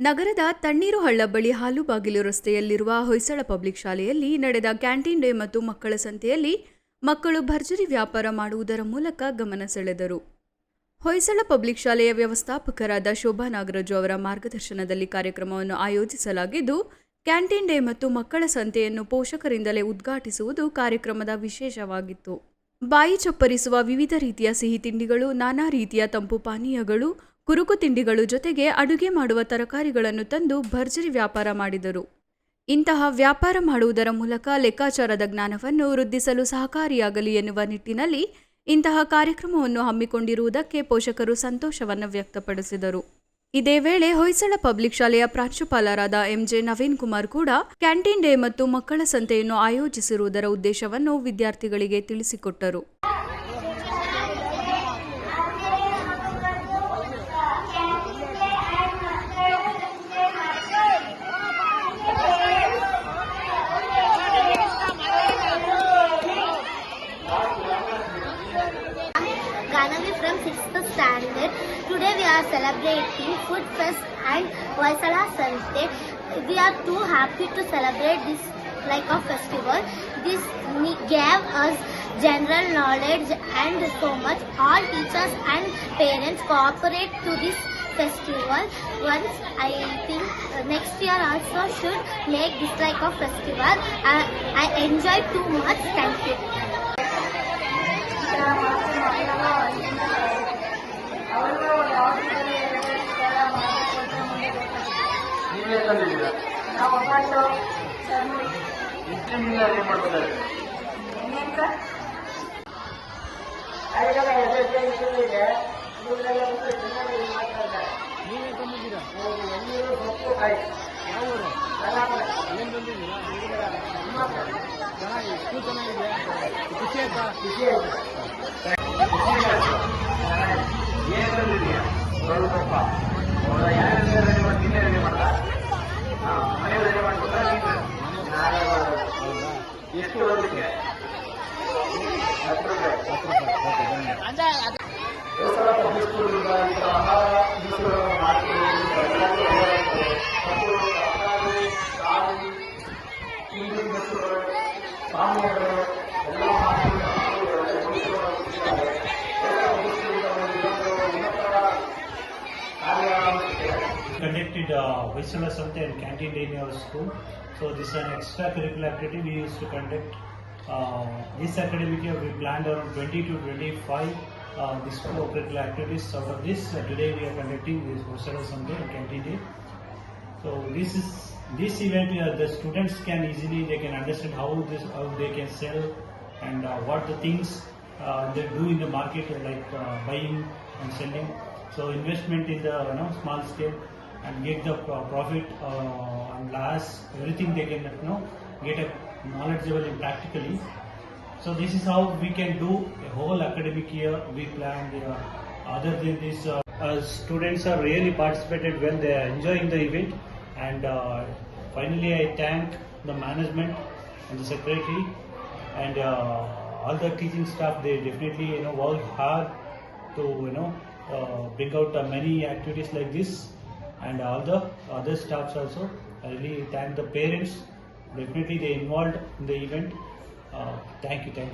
ನಗರದ ತಣ್ಣೀರು ಹಳ್ಳ ಬಳಿ ಹಾಲುಬಾಗಿಲು ರಸ್ತೆಯಲ್ಲಿರುವ ಹೊಯ್ಸಳ ಪಬ್ಲಿಕ್ ಶಾಲೆಯಲ್ಲಿ ನಡೆದ ಕ್ಯಾಂಟೀನ್ ಡೇ ಮತ್ತು ಮಕ್ಕಳ ಸಂತೆಯಲ್ಲಿ ಮಕ್ಕಳು ಭರ್ಜರಿ ವ್ಯಾಪಾರ ಮಾಡುವುದರ ಮೂಲಕ ಗಮನ ಸೆಳೆದರು. ಹೊಯ್ಸಳ ಪಬ್ಲಿಕ್ ಶಾಲೆಯ ವ್ಯವಸ್ಥಾಪಕರಾದ ಶೋಭಾ ನಾಗರಾಜು ಅವರ ಮಾರ್ಗದರ್ಶನದಲ್ಲಿ ಕಾರ್ಯಕ್ರಮವನ್ನು ಆಯೋಜಿಸಲಾಗಿದ್ದು, ಕ್ಯಾಂಟೀನ್ ಡೇ ಮತ್ತು ಮಕ್ಕಳ ಸಂತೆಯನ್ನು ಪೋಷಕರಿಂದಲೇ ಉದ್ಘಾಟಿಸುವುದು ಕಾರ್ಯಕ್ರಮದ ವಿಶೇಷವಾಗಿತ್ತು. ಬಾಯಿ ಚಪ್ಪರಿಸುವ ವಿವಿಧ ರೀತಿಯ ಸಿಹಿ ತಿಂಡಿಗಳು, ನಾನಾ ರೀತಿಯ ತಂಪು ಪಾನೀಯಗಳು ಕುರುಕು ತಿಂಡಿಗಳು ಜೊತೆಗೆ ಅಡುಗೆ ಮಾಡುವ ತರಕಾರಿಗಳನ್ನು ತಂದು ಭರ್ಜರಿ ವ್ಯಾಪಾರ ಮಾಡಿದರು. ಇಂತಹ ವ್ಯಾಪಾರ ಮಾಡುವುದರ ಮೂಲಕ ಲೆಕ್ಕಾಚಾರದ ಜ್ಞಾನವನ್ನು ವೃದ್ಧಿಸಲು ಸಹಕಾರಿಯಾಗಲಿ ಎನ್ನುವ ನಿಟ್ಟಿನಲ್ಲಿ ಇಂತಹ ಕಾರ್ಯಕ್ರಮವನ್ನು ಹಮ್ಮಿಕೊಂಡಿರುವುದಕ್ಕೆ ಪೋಷಕರು ಸಂತೋಷವನ್ನು ವ್ಯಕ್ತಪಡಿಸಿದರು. ಇದೇ ವೇಳೆ ಹೊಯ್ಸಳ ಪಬ್ಲಿಕ್ ಶಾಲೆಯ ಪ್ರಾಂಶುಪಾಲರಾದ ಎಂಜೆ ನವೀನ್ ಕುಮಾರ್ ಕೂಡ ಕ್ಯಾಂಟೀನ್ ಡೇ ಮತ್ತು ಮಕ್ಕಳ ಸಂತೆಯನ್ನು ಆಯೋಜಿಸಿರುವುದರ ಉದ್ದೇಶವನ್ನು ವಿದ್ಯಾರ್ಥಿಗಳಿಗೆ ತಿಳಿಸಿಕೊಟ್ಟರು. Are celebrating Food Fest and Vaisala Sunday. We are too happy to celebrate this like a festival. This gave us general knowledge and so much. All teachers and parents cooperate to this festival. Once I think uh, next year also should make this like a festival. I, I enjoy too much. Thank you. ಎಲ್ಲಿ ತಂದಿದ್ದೀರಾ ಇಡ್ಲಿ ಮೀನ ready ಮಾಡ್ತಿದ್ದಾರೆ ನೀವೇ ತಂದಿದ್ದೀರಾ? ಏನು ಎಲ್ಲರೂ ಚೆನ್ನಾಗಿ ಎಷ್ಟು ಚೆನ್ನಾಗಿದೆ. ಖುಷಿ ಆಯ್ತಾ? ಖುಷಿ ಆಯ್ತು. ಸ್ವಲ್ಪ conducted uh, Vaisala Sante and Canteen Day in our school. So this is an extracurricular activity we used to conduct. Uh, this academic year we planned around 20 to 25 uh, this co-curricular activities. Out of this, uh, today we are conducting this Vaisala Sante and Canteen Day. So this is this event uh, the students can easily they can understand how this how they can sell and uh, what the things uh, they do in the market uh, like uh, buying and selling. So investment in the you know small scale and get the profit uh, and last everything they can you know get a knowledgeable practically. So this is how we can do a whole academic year. We planned. Uh, other than this, uh, students are really participated well. They are enjoying the event, and uh, finally, I thank the management and the secretary and uh, all the teaching staff. They definitely you know worked hard to you know uh, bring out uh, many activities like this, and all the other staffs also. I really thank the parents. Definitely, they involved in the event. Uh, thank you, thank you.